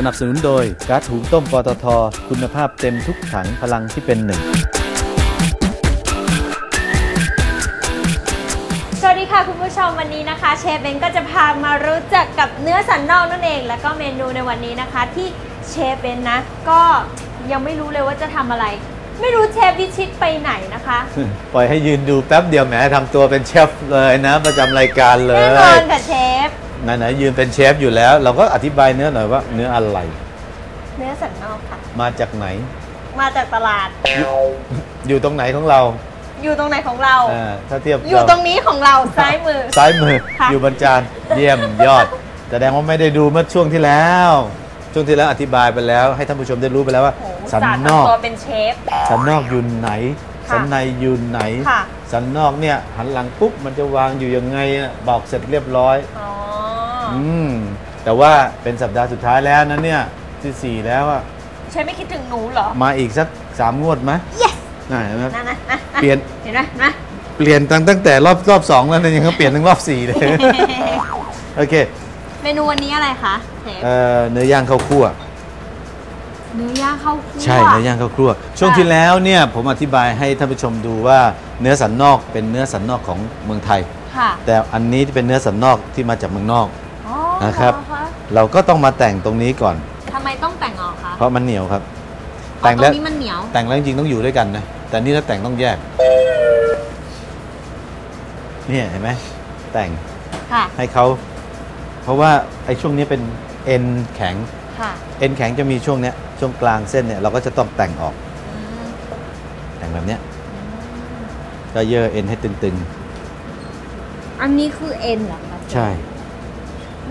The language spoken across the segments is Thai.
สนับสนุนโดยก๊าซหุงต้มปตท คุณภาพเต็มทุกถังพลังที่เป็นหนึ่ง สวัสดีค่ะคุณผู้ชมวันนี้นะคะ เชฟเบนก็จะพามารู้จักกับเนื้อสันนอกนั่นเอง แล้วก็เมนูในวันนี้นะคะ ที่เชฟเบนนะก็ยังไม่รู้เลยว่าจะทำอะไร ไม่รู้เชฟวิชิตไปไหนนะคะ ปล่อยให้ยืนดูแป๊บเดียวแหมทำตัวเป็นเชฟเลยนะ ประจำรายการเลแน่ยนอนค่ะเชฟ ไหนๆยืนเป็นเชฟอยู่แล้ว เราก็อธิบายเนื้อหน่อยว่า เนื้ออะไร เนื้อสันนอกค่ะ มาจากไหน มาจากตลาด อยู่ตรงไหนของเรา อยู่ตรงไหนของเรา อ่าถ้าเทียบอยู่ตรงนี้ของเราซ้ายมือ ซ้ายมือค่ะ อยู่บนจานเยี่ยมยอดแสดงว่าไม่ได้ดูเมื่อช่วงที่แล้ว ช่วงที่แล้วอธิบายไปแล้ว ให้ท่านผู้ชมได้รู้ไปแล้วว่า โอ้โหสันสาดนอก ทำตัวเป็นเชฟ สันนอกอยู่ไหน ค่ะสันในอยู่ไหน ค่ะ สันนอกเนี่ยหันหลังปุ๊บมันจะวางอยู่ยังไงอะบอกเสร็จเรียบร้อย อ๋อ อืมแต่ว่าเป็นสัปดาห์สุดท้ายแล้วนะเนี่ยที่สี่แล้วอะเชฟไม่คิดถึงหนูเหรอ มาอีกสักสามงวดไหม yes น่าเห็นไหมนะนะนะเปลี่ยนเห็นไหมนะเปลี่ยนตั้งตั้งแต่รอบรอบสองแล้วเนี่ยยังเขาเปลี่ยนถึงรอบสี่เลย โอเคเมนูวันนี้อะไรคะเชฟเอ่อเนื้อย่างข้าวคั่ว เนื้อย่างข้าวคั่ว ใช่เนื้อย่างข้าวคั่ว ช่วงที่แล้วเนี่ยผมอธิบายให้ท่านผู้ชมดูว่าเนื้อสันนอกเป็นเนื้อสันนอกของเมืองไทย ค่ะ แต่อันนี้ที่เป็นเนื้อสันนอกที่มาจากเมืองนอกอ๋อ นะครับเหอเราก็ต้องมาแต่งตรงนี้ก่อน ทำไมต้องแต่งออกคะเพราะมันเหนียวครับอ๋อแต่งตรแล้วงนี้มันเหนียว แต่งแล้วจริงๆต้องอยู่ด้วยกันนะ แต่นี่ถ้าแต่งต้องแยก เนี่ยเห็นไหมแต่งค่ะ ให้เขา เพราะว่าไอ้ช่วงนี้เป็นเอ็นแข็ง ค่ะเอ็นแข็งจะมีช่วงเนี้ยช่วงกลางเส้นเนี่ยเราก็จะต้องแต่งออก อืมแต่งแบบเนี้ย ก็เยอะเอ็นให้ตึงอันนี้คือเอ็นเหรอคะๆ ใช่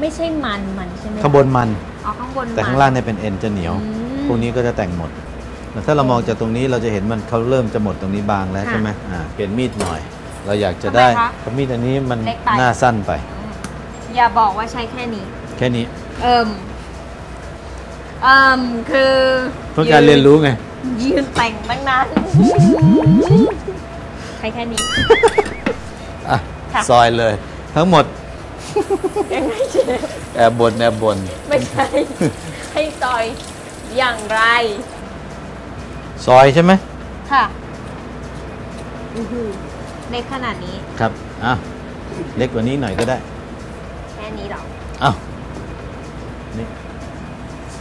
ไม่ใช่มันมันใช่ไหมข้างบนมัน อ๋อข้างบนแต่ข้างล่างเนี่ยเป็นเอ็นจะเหนียว อืม พวกนี้ก็จะแต่งหมดแต่ถ้าเรามองจากตรงนี้เราจะเห็นมันเขาเริ่มจะหมดตรงนี้บางแล้วค่ะใช่ไหมอ่าเปลี่ยนมีดหน่อย เราอยากจะทำไมได้คะเพราะมีดอันนี้มันเล็กไป หน้าสั้นไปอืมอย่าบอกว่าใช้แค่นี้ แค่นี้เอิ่มเอิ่มคือเพื่อการเรียนรู้ไง ยืนแต่งตั้งนานใช้แค่นี้ อะค่ะ ซอยเลย ทั้งหมด ยังไงเชฟแอบบนแอบบนไม่ใช่ให้ซอยอย่างไร ซอยใช่ไหมค่ะอือหือเล็กขนาดนี้ครับอะเล็กกว่านี้หน่อยก็ได้แค่นี้หรออ้าวนี่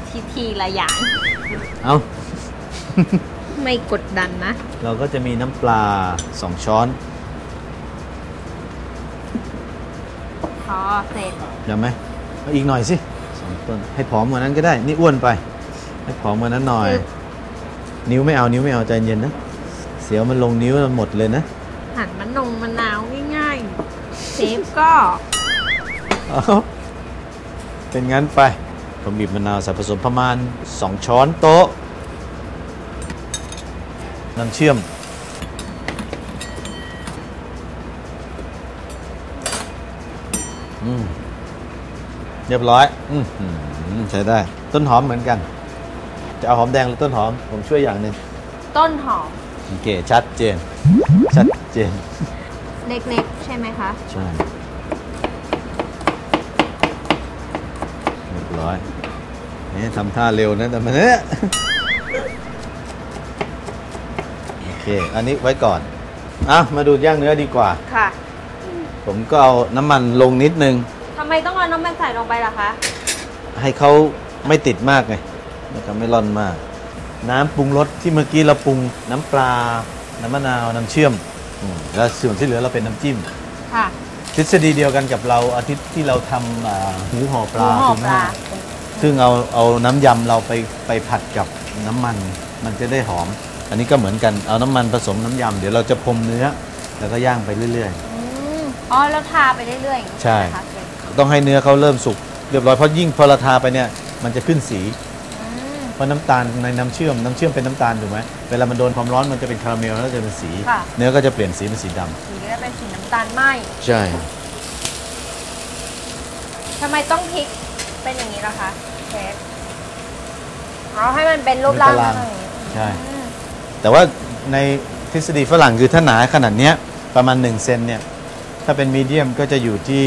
ทีทีละอย่าง เอาไม่กดดันนะ เราก็จะมีน้ำปลาสองช้อน พอเสร็จเดี๋ยวไหมเอาอีกหน่อยสิสองต้นให้ผอมกว่านั้นก็ได้ นี่อ้วนไป ให้ผอมกว่านั้นหน่อย นิ้วไม่เอานิ้วไม่เอาใจเย็นนะ เสียวมันลงนิ้วมันหมดเลยนะหั่นมะนงมะนาวง่ายๆเชฟก็เอาเป็นงั้นไปผมบีบมะนาวใส่ผสมประมาณ 2 ช้อนโต๊ะน้ำเชื่อม เรียบร้อยอืมอืมใช้ได้ ต้นหอมเหมือนกัน จะเอาหอมแดงหรือต้นหอม ผมช่วยอย่างหนึ่งต้นหอมโอเคชัดเจน ชัดเจน เล็กๆ ใช่ไหมคะใช่เรียบร้อยนี่ทำท่าเร็วนะแต่มันเนี่ยโอเค อันนี้ไว้ก่อนอะมาดูย่างเนื้อดีกว่าค่ะ ผมก็เอาน้ำมันลงนิดนึง ทำไมต้องเอาน้ำมันใส่ลงไปล่ะคะ ให้เขาไม่ติดมากไงนะครับไม่ร่อนมาก น้ำปรุงรสที่เมื่อกี้เราปรุงน้ำปลา น้ำมะนาว น้ำเชื่อมอืมแล้วส่วนที่เหลือเราเป็นน้ำจิ้ม ค่ะทฤษฎีเดียวกันกับเราอาทิตย์ที่เราทำอ่าหูห่อปลาหมูห่อถูกไหมปลาซึ่งเอาเอาน้ำยำเราไปไปผัดกับน้ำมัน มันจะได้หอม อันนี้ก็เหมือนกันเอาน้ำมันผสมน้ำยำเดี๋ยวเราจะพรมเนื้อ แล้วก็ย่างไปเรื่อยอืม อ๋อแล้วทาไปเรื่อยๆอย่างนี้ใช่ ไหมคะเชฟๆต้องให้เนื้อเขาเริ่มสุกเรียบร้อยเพราะยิ่งพอเราทาไปเนี่ยมันจะขึ้นสี อืมเพราะน้ำตาลในน้ำเชื่อมน้ำเชื่อมเป็นน้ำตาลถูกไหมเวลามันโดนความร้อนมันจะเป็นคาราเมลแล้วจะเป็นสีค่ะเนื้อก็จะเปลี่ยนสีเป็นสีดำสีก็จะเป็นสีน้ำตาลไหมใช่ ทำไมต้องพลิกเป็นอย่างนี้ล่ะคะเชฟเอาให้มันเป็นรูปร่างเป็นตาราง อะไรอย่างนี้ใช่ อืมแต่ว่าในทฤษฎีฝรั่งคือถ้าหนาขนาดเนี้ยประมาณ1เซนเนี่ย ถ้าเป็นมีเดียมก็จะอยู่ที่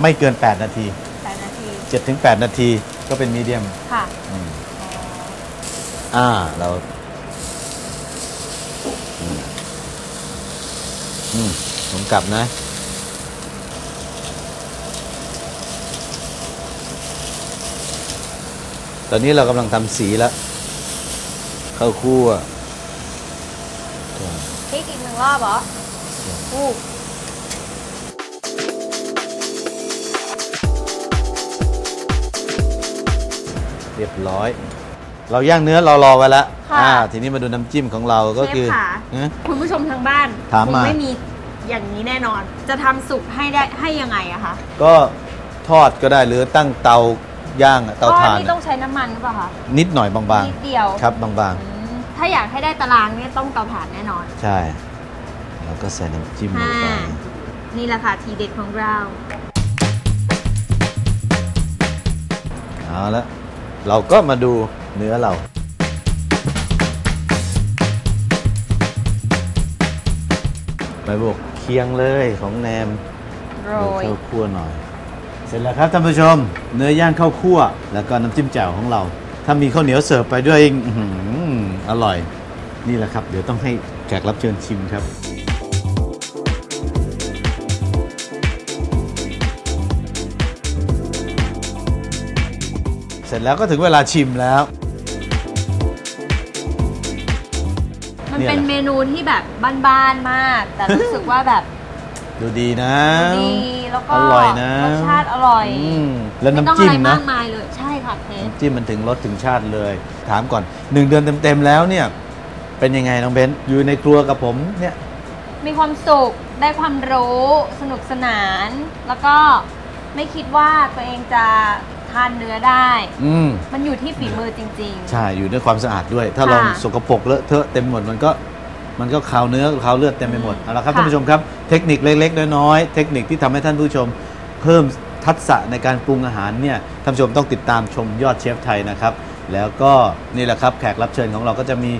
ไม่เกิน 8 นาที แปดนาที7-8นาทีก็เป็นมีเดียมค่ะอืมอ่าเราอืมอืมผมกลับนะ ตอนนี้เรากำลังทำสีแล้วเข้าคั่ว พริกอีกหนึ่งรอบเหรออู้ รียบร้อย เราย่างเนื้อเรารอไว้แล้วค่ะ อ่าทีนี้มาดูน้ำจิ้มของเราก็คือเชฟค่ะฮะคุณผู้ชมทางบ้านถามมา คงไม่มีอย่างนี้แน่นอน จะทำสุกให้ได้ให้ยังไงอะคะก็ทอดก็ได้หรือตั้งเตาย่างอะเตาถ่านก็นี่ต้องใช้น้ำมันหรือเปล่าคะ นิดหน่อยบางนิดเดียว ๆ ครับบางอืมถ้าอยากให้ได้ตารางเนี่ยต้องเตาถ่านแน่นอน ๆ ใช่ แล้วก็ใส่น้ำจิ้มลงไปอ่านี่แหละค่ะทีเด็ดของเรา เอาละ เราก็มาดูเนื้อเรา ไปบวกเคียงเลยของแนมโรยข้าวคั่วหน่อย เสร็จแล้วครับท่านผู้ชม เนื้อย่างข้าวคั่ว แล้วก็น้ำจิ้มแจ่วของเรา ถ้ามีข้าวเหนียวเสิร์ฟไปด้วยอื้อหืออร่อย นี่แหละครับ เดี๋ยวต้องให้แขกรับเชิญชิมครับ สร็จแล้วก็ถึงเวลาชิมแล้ว มันเนี่ย เป็นแหละเมนูที่แบบบ้านๆมาก แต่รู้สึกว่าแบบดูดีนะ ดีแล้วก็อร่อยนะรสชาติอร่อยอืมแล้วไม่ต้องน้ำจิ้อะมไรนะ มากมายเลยใช่ค่ะเชฟ น้ำจิ้มมันถึงรสถึงชาติเลย ถามก่อนหนึ่งเดือนเต็มๆแล้วเนี่ยเป็นยังไงน้องเบนอยู่ในครัวกับผมเนี่ยมีความสุข ได้ความรู้ สนุกสนาน แล้วก็ไม่คิดว่าตัวเองจะ ทานเนื้อได้ อืมมันอยู่ที่ฝีมือจริง ใช่อยู่ด้วยความสะอาดด้วย ถ้าค่ะลองสกปรกเลอะเทอะเต็มหมดมันก็มันก็คาวเนื้อคาวเลือดเต็มไปหมดอืมเอาละครับค่ะ ท่านผู้ชมครับ เทคนิคเล็กๆน้อยๆเทคนิคที่ทำให้ท่านผู้ชม เพิ่มทักษะในการปรุงอาหารเนี่ยท่านผู้ชมต้องติดตามชมยอดเชฟไทยนะครับ แล้วก็นี่แหละครับแขกรับเชิญของเราก็จะมี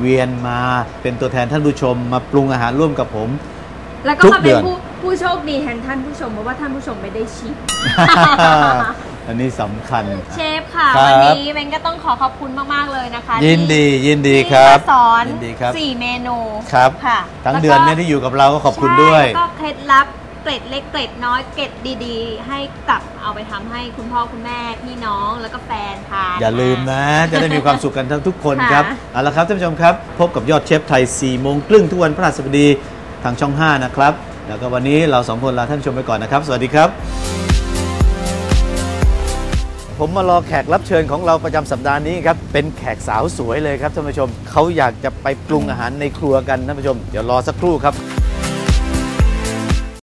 เวียนมาเป็นตัวแทนท่านผู้ชม มาปรุงอาหารร่วมกับผมๆแล้วก็ทุกมาเดืเป็นอน ผู้ผู้โชคดีแทนท่านผู้ชมเพราะว่าท่านผู้ชมไม่ได้ชิม อันนี้สำคัญ เชฟค่ะ ครับ วันนี้เบนก็ต้องขอขอบคุณมาก ๆ เลยนะคะยินดีที่ยินดีที่ครับมาสอนยินดีครับสี่เมนูครับค่ะทั้งแล้วก็เดือนเนี่ยที่อยู่กับเราก็ขอบคุณด้วย ใช่แล้วก็เคล็ดลับเกร็ดเล็กเกร็ดน้อยเกร็ดดีๆ ให้กลับเอาไปทำให้คุณพ่อคุณแม่พี่น้องแล้วก็แฟนทาน อย่าลืมนะ จะได้มีความสุขกันทั้งทุกคนค่ะ ครับเอาละครับท่านผู้ชมครับ พบกับยอดเชฟไทย4โมงครึ่งทุกวันพฤหัสบดีทางช่อง 5 นะครับ แล้วก็วันนี้เราสองคนลาท่านผู้ชมไปก่อนนะครับ สวัสดีครับ ผมมารอแขกรับเชิญของเราประจำสัปดาห์นี้ครับ เป็นแขกสาวสวยเลยครับท่านผู้ชม เขาอยากจะไปปรุงอาหารในครัวกันท่านผู้ชม เดี๋ยวรอสักครู่ครับ